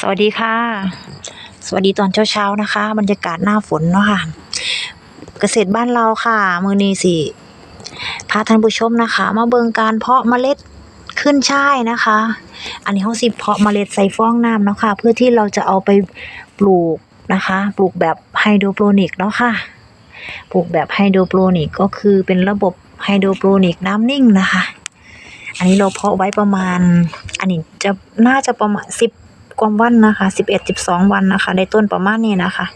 สวัสดีค่ะ สวัสดีตอนเช้าๆนะคะ บรรยากาศหน้าฝนเนาะค่ะ เกษตรบ้านเราค่ะมือนีสิพาท่านผู้ชมนะคะ มาเบิ่งการเพาะเมล็ดขึ้นช่ายนะคะ อันนี้เขาสิเพาะเมล็ดใส่ฟองน้ำเนาะค่ะเพื่อที่เราจะเอาไปปลูกนะคะ ปลูกแบบไฮโดรโปรนิกเนาะค่ะ ปลูกแบบไฮโดรโปรนิกก็คือเป็นระบบไฮโดรโปรนิกน้ำนิ่งนะคะ อันนี้เราเพาะไว้ประมาณ อันนี้จะน่าจะประมาณสิบ กว่าวันนะคะสิบเอ็ดสิบสองวันนะคะได้ต้นประมาณนี้นะคะ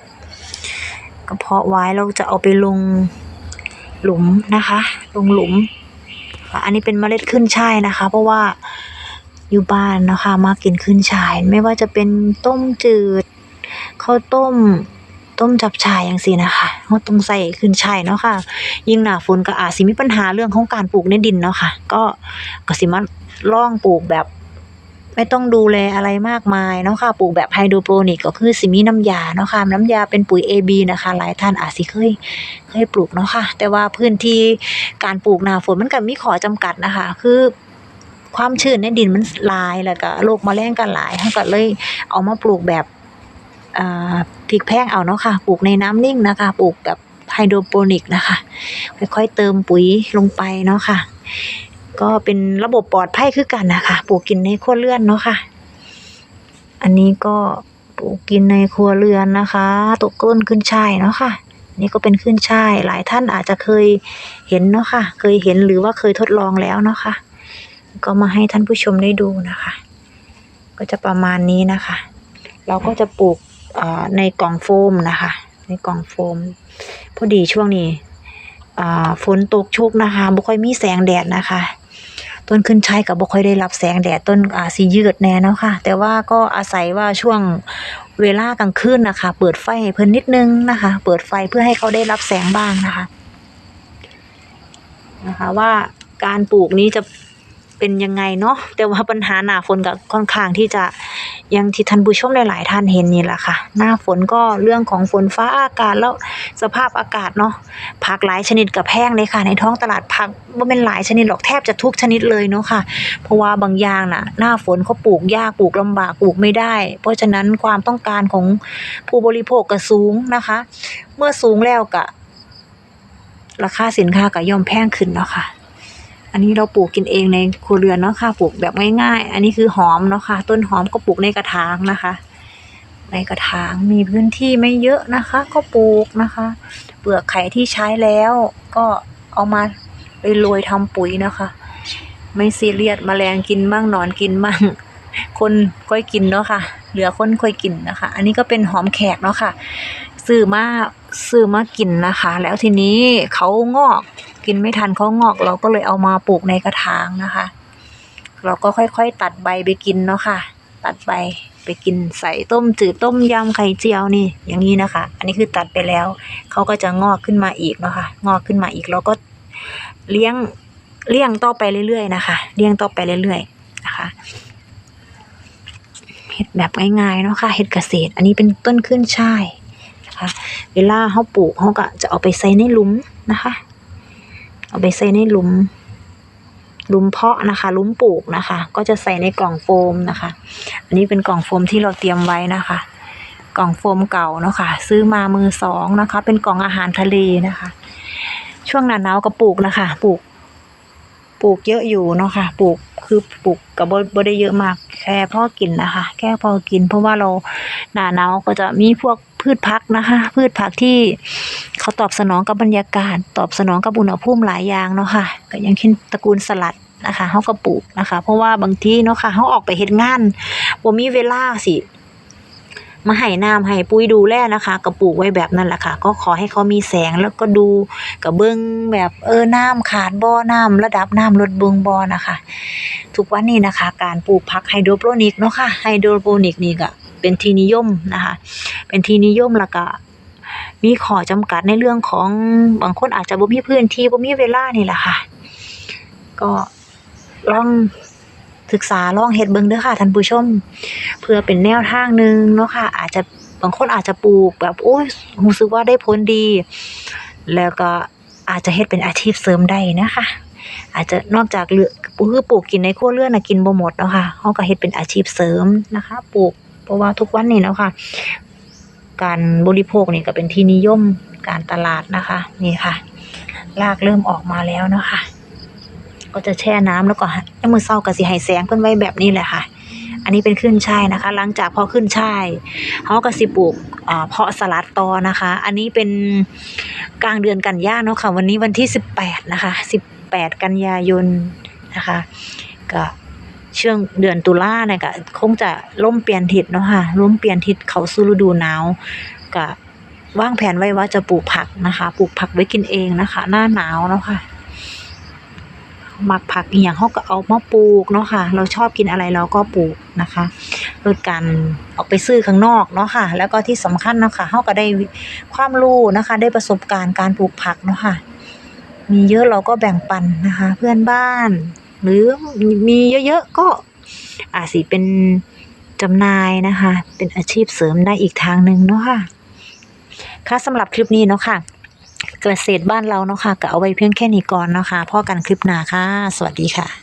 ก็เพาะไว้เราจะเอาไปลงหลุมนะคะ ลงหลุม อันนี้เป็นเมล็ดขึ้นช่ายนะคะ เพราะว่าอยู่บ้านนะคะมากินขึ้นช่าย ไม่ว่าจะเป็นต้มจืดข้าวต้มต้มจับฉ่ายอย่างสินะคะเขาต้องใส่ขึ้นช่ายเนาะค่ะ ยิ่งหนาฝนก็อาจสิมีปัญหาเรื่องของการปลูกในดินเนาะค่ะ ก็ก็สิมาลองปลูกแบบ ไม่ต้องดูแลอะไรมากมายเนาะค่ะ ปลูกแบบไฮโดรโปรนิกก็คือสิมีน้ำยาเนาะค่ะ น้ำยาเป็นปุ๋ย AB นะคะ หลายท่านอาจสิเคยเคยปลูกเนาะค่ะ แต่ว่าพื้นที่การปลูกนาฝนมันก็มีข้อจำกัดนะคะ คือความชื้นในดินมันลายแล้วก็โรคแมลงก็หลายเราก็เลยเอามาปลูกแบบอ่าพริกแพงเอาเนาะค่ะ ปลูกในน้ำนิ่งนะคะ ปลูกแบบไฮโดรโปรนิกนะคะ ค่อยๆเติมปุ๋ยลงไปเนาะค่ะ ก็เป็นระบบปลอดภัยคือกันนะคะปลูกกินในครัวเรือนเนาะค่ะ อันนี้ก็ปลูกกินในครัวเรือนนะคะตกต้นขึ้นช่ายเนาะค่ะ นี่ก็เป็นขึ้นช่ายหลายท่านอาจจะเคยเห็นเนาะค่ะ เคยเห็นหรือว่าเคยทดลองแล้วเนาะค่ะ ก็มาให้ท่านผู้ชมได้ดูนะคะ ก็จะประมาณนี้นะคะ เราก็จะปลูกในกล่องโฟมนะคะ ในกล่องโฟม พอดีช่วงนี้ฝนตกชุกนะคะบ่ค่อยมีแสงแดดนะคะ ต้นขึ้นช่ายกับบ่ค่อยได้รับแสงแดดต้นอาสียืดแน่เนาะค่ะ แต่ว่าก็อาศัยว่าช่วงเวลากลางคืนนะคะ เปิดไฟให้เพิ่นนิดนึงนะคะ เปิดไฟเพื่อให้เขาได้รับแสงบ้างนะคะ นะคะว่าการปลูกนี้จะเป็นยังไงเนาะแต่ว่าปัญหาหนาฝนก็ค่อนข้างที่จะ อยังที่ท่านผู้ชมหลายๆท่านเห็นนี่แหละค่ะ หน้าฝนก็เรื่องของฝนฟ้าอากาศแล้วสภาพอากาศเนาะผักหลายชนิดกับแพงเลยค่ะ ในท้องตลาดผักว่าเป็นหลายชนิดหรอกแทบจะทุกชนิดเลยเนาะค่ะ เพราะว่าบางอย่างน่ะ หน้าฝนเขาปลูกยากปลูกลำบากปลูกไม่ได้ เพราะฉะนั้นความต้องการของผู้บริโภคก็สูงนะคะ เมื่อสูงแล้วก็ราคาสินค้าก็ย่อมแพงขึ้นเนาะค่ะ อันนี้เราปลูกกินเองในครัวเรือนเนาะค่ะปลูกแบบง่ายๆ อันนี้คือหอมเนาะค่ะ ต้นหอมก็ปลูกในกระถางนะคะ ในกระถางมีพื้นที่ไม่เยอะนะคะ ก็ปลูกนะคะ เปลือกไข่ที่ใช้แล้วก็เอามาโรยๆทำปุ๋ยนะคะ ไม่ซีเรียสแมลงกินบ้างนอนกินบ้างคนค่อยกินเนาะค่ะ เหลือคนค่อยกินนะคะ อันนี้ก็เป็นหอมแขกเนาะค่ะซื้อมาซื้อมากินนะคะ แล้วทีนี้เขางอก กินไม่ทันเขางอก เราก็เลยเอามาปลูกในกระถางนะคะ เราก็ค่อยๆ ตัดใบไปกินเนาะค่ะ ตัดใบไปกินใส่ต้มจืดต้มยำไข่เจียวนี่ อย่างนี้นะคะ อันนี้คือตัดไปแล้วเขาก็จะงอกขึ้นมาอีกเนาะค่ะ งอกขึ้นมาอีกเราก็เลี้ยงเลี้ยงต่อไปเรื่อยๆนะคะ เลี้ยงต่อไปเรื่อยๆนะคะเห็ดแบบง่ายๆเนาะค่ะเห็ดเกษตร อันนี้เป็นต้นขึ้นช่ายนะคะ เวลาเขาปลูกเขาก็จะเอาไปใส่ในหลุมนะคะ เอาไปใส่ในหลุมหลุมเพาะนะคะหลุมปลูกนะคะ ก็จะใส่ในกล่องโฟมนะคะ อันนี้เป็นกล่องโฟมที่เราเตรียมไว้นะคะ กล่องโฟมเก่าเนาะค่ะ ซื้อมามือสองนะคะ เป็นกล่องอาหารทะเลนะคะ ช่วงหน้าหนาวก็ปลูกนะคะ ปลูก ปลูกเยอะอยู่เนาะค่ะ ปลูก คือปลูกกับบ่ได้เยอะมากแค่พอกินนะคะ แค่พอกิน เพราะว่าเราหนาหนาวก็จะมีพวกพืชพักนะคะ พืชผักที่เขาตอบสนองกับบรรยากาศ ตอบสนองกับอุณหภูมิหลายอย่างเนาะค่ะก็อย่างเช่นตระกูลสลัดนะคะเขาก็ปลูกนะคะ เพราะว่าบางทีเนาะค่ะเขาออกไปเฮ็ดงานบ่มีเวลาสิ มาให้น้ำให้ปุ๋ยดูแลนะคะก็ปลูกไว้แบบนั้นแหละค่ะ ก็ขอให้เขามีแสงแล้วก็ดูกับเบิ้งแบบเออน้ำขาดบ่อน้ำระดับน้ำลดเบิ้งบ่อนะคะ ทุกวันนี้นะคะ การปลูกผักไฮโดรโปรนิกเนาะค่ะไฮโดรโปรนิกนี่ก็เป็นที่นิยมนะคะ เป็นที่นิยมแล้วก็มีข้อจำกัดในเรื่องของบางคนอาจจะบ่มีพื้นที่บ่มีเวลานี่แหละค่ะ ก็ลอง ศึกษาลองเฮ็ดเบิ่งเด้อค่ะท่านผู้ชม เพื่อเป็นแนวทางหนึ่งเนาะค่ะ อาจจะบางคนอาจจะปลูกแบบโอ้ยรู้สึกว่าได้ผลดี แล้วก็อาจจะเฮ็ดเป็นอาชีพเสริมได้นะคะ อาจจะนอกจากเลือกคือปลูกกินในครัวเรือนนะกินบ่หมดเนาะค่ะเฮาก็เฮ็ดเป็นอาชีพเสริมนะคะ ปลูกเพราะว่าทุกวันนี้เนาะค่ะ การบริโภคนี่ก็เป็นที่นิยมการตลาดนะคะ นี่ค่ะ รากเริ่มออกมาแล้วเนาะค่ะ ก็จะแช่น้ำแล้วก็ให้มือเศร้ากับสีไห้แสงเพิ่นไว้แบบนี้แหละค่ะ อันนี้เป็นขึ้นช่ายนะคะ หลังจากพอขึ้นช่ายเขาก็สิปลูกเพาะสลัดตอนะคะ อันนี้เป็นกลางเดือนกันยาเนาะค่ะ วันนี้วันที่สิบแปดนะคะสิบแปดกันยายนนะคะก็ช่วงเดือนตุลาเนี่ยก็คงจะล่มเปลี่ยนทิศเนาะค่ะล่มเปลี่ยนทิศเขาสู่ฤดูหนาวก็วางแผนไว้ว่าจะปลูกผักนะคะ ปลูกผักไว้กินเองนะคะ หน้าหนาวเนาะค่ะ มักผักอย่างเขาก็เอามาปลูกเนาะค่ะ เราชอบกินอะไรเราก็ปลูกนะคะลดการออกไปซื้อข้างนอกเนาะค่ะ แล้วก็ที่สำคัญนะค่ะเขาก็ได้ความรู้นะคะ ได้ประสบการณ์การปลูกผักเนาะค่ะ มีเยอะเราก็แบ่งปันนะคะ เพื่อนบ้าน หรือมีเยอะๆก็อาจสิเป็นจำหน่ายนะคะ เป็นอาชีพเสริมได้อีกทางหนึ่งเนาะค่ะค่ะสำหรับคลิปนี้เนาะค่ะ เกษตรบ้านเราเนาะค่ะก็เอาไว้เพียงแค่นี้ก่อนเนาะค่ะพ่อกันคลิปหน้าค่ะ สวัสดีค่ะ